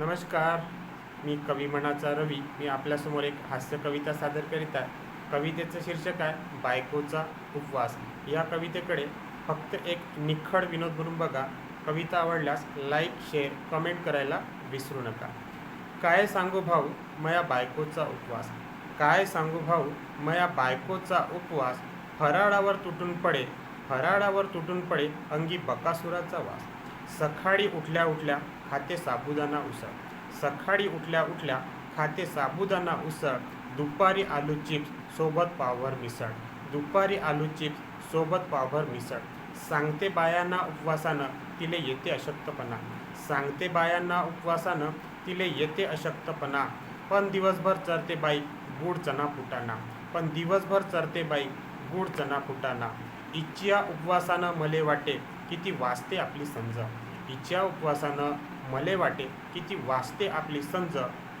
नमस्कार मी कवी मनाचा रवी. मी आपल्यासमोर एक हास्य कविता सादर करीत आहे. कवितेचं शीर्षक आहे बायकोचा उपवास. या कवितेकडे फक्त एक निखळ विनोद म्हणून बघा. कविता आवडल्यास लाईक शेअर कमेंट करायला विसरू नका. काय सांगू भाऊ मया बायकोचा उपवास. काय सांगू भाऊ मया बायकोचा उपवास. फराळावर तुटून पडे फराळावर तुटून पडे अंगी बकासुराचा वास. सकाळी उठल्या उठल्या खाते साबुदाणा उसळ. सकाळी उठल्या उठल्या खाते साबुदाणा उसळ. दुपारी आलू चिप्स सोबत पावभर मिसळ. दुपारी आलू चिप्स सोबत पावभर मिसळ. सांगते बायांना उपवासानं तिले येते अशक्तपणा. सांगते बायांना उपवासानं तिले येते अशक्तपणा. पण दिवसभर चरते बाई गुड चना फुटाना पण दिवसभर चरते बाई गुड चना फुटाना इच्छिया उपवासानं मले वाटे किती वाचते आपली समजा. तिच्या उपवासानं मले वाटे किती वाचते आपली संज.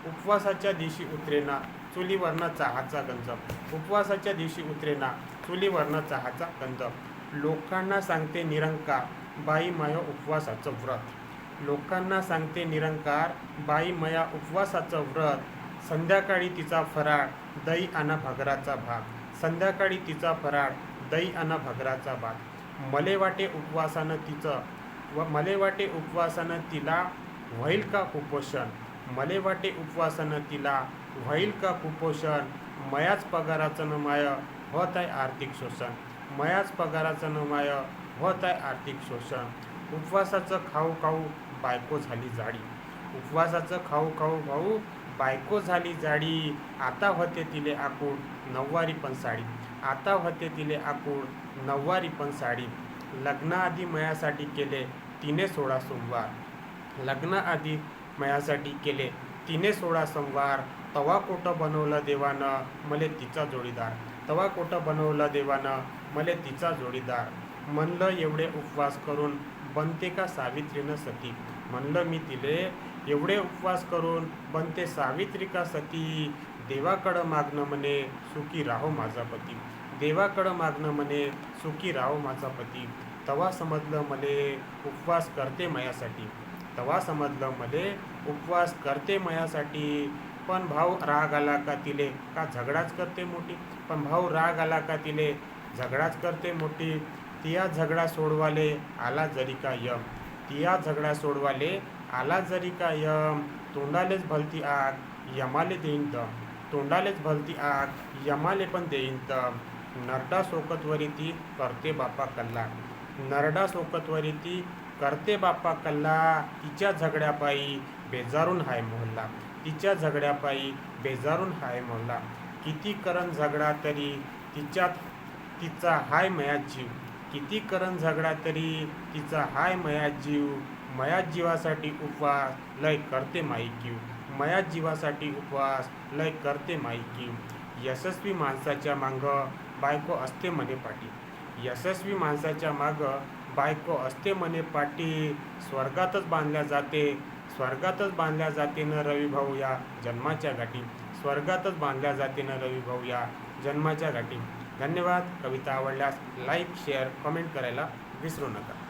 उपवासाच्या दिवशी उतरेना चुलीवरनं चहाचा गंज. उपवासाच्या दिवशी उतरेना चुलीवरनं चहाचा गंज. लोकांना सांगते निरंकार बाई माया उपवासाचं व्रत. लोकांना सांगते निरंकार बाई माया उपवासाचं व्रत. संध्याकाळी तिचा फराळ दही आणा भगराचा भाग संध्याकाळी तिचा फराळ दही आणा भगराचा भाग मले वाटे उपवासानं तिचं व मले वाटे उपवासानं तिला होईल का कुपोषण? मले वाटे उपवासानं तिला होईल का कुपोषण? मयाच पगाराचं न माय होत आहे आर्थिक शोषण. मयाच पगाराचं न माय होत आहे आर्थिक शोषण. उपवासाचं खाऊ खाऊ बायको झाली जाडी. उपवासाचं खाऊ खाऊ भाऊ बायको झाली जाडी. आता होते तिले आकूड नऊवारी पण साडी. आता होते तिले आकूड नऊवारी पण साडी. लग्नाआधी मयासाठी केले तिने सोळा सोमवार. लग्नाआधी मयासाठी केले तिने सोळा सोमवार. तवा कोटं बनवलं देवानं मले तिचा जोडीदार. तवा कोटं बनवलं देवानं मले तिचा जोडीदार. म्हणलं एवढे उपवास करून बनते का सावित्रीनं सती? म्हणलं मी तिले एवढे उपवास करून बनते सावित्री का सती? देवाकडं मागणं म्हणे सुखी राहो माझा पती. देवाकडं मागणं म्हणे सुखी राहो माझा पती. तवा समजलं मले उपवास करते मयासाठी. तवा समजलं मले उपवास करते मयासाठी. पण भाऊ राग आला का तिले? का झगडाच करते मोठी? पण भाऊ राग आला का तिले? झगडाच करते मोठी. तिया झगडा सोडवाले आला जरी का यम. तिया झगडा सोडवाले आला जरी का यम. तोंडालेच भलती आग यमाले देईन दम. तोंडालेच भलती आग यमाले पण देईन दम. नरडा सोकतवरी ती करते बापा कल्ला. नरडा सोकतवरी ती करते बाप्पा कल्ला तिच्या झगड्यापायी बेजारून हाय मोहल्ला. तिच्या झगड्यापायी बेजारून हाय मोहल्ला. किती करण झगडा तरी तिच्यात तिचा हाय मयात जीव. किती करण झगडा तरी तिचा हाय मयात जीव. मयात जीवासाठी उपवास लय करते माई कीव. मयात जीवासाठी उपवास लय करते माई यशस्वी माणसाच्या मागं बायको असते म्हणे पाठी. यशस्वी माणसाच्या मागं बायको असते म्हणे पाठी स्वर्गातच बांधल्या जाते. स्वर्गातच बांधल्या जाते न रवी भाऊ या जन्माच्या गाठी. स्वर्गातच बांधल्या जाते न रवी भाऊ या जन्माच्या गाठी. धन्यवाद. कविता आवडल्यास लाईक शेअर कमेंट करायला विसरू नका.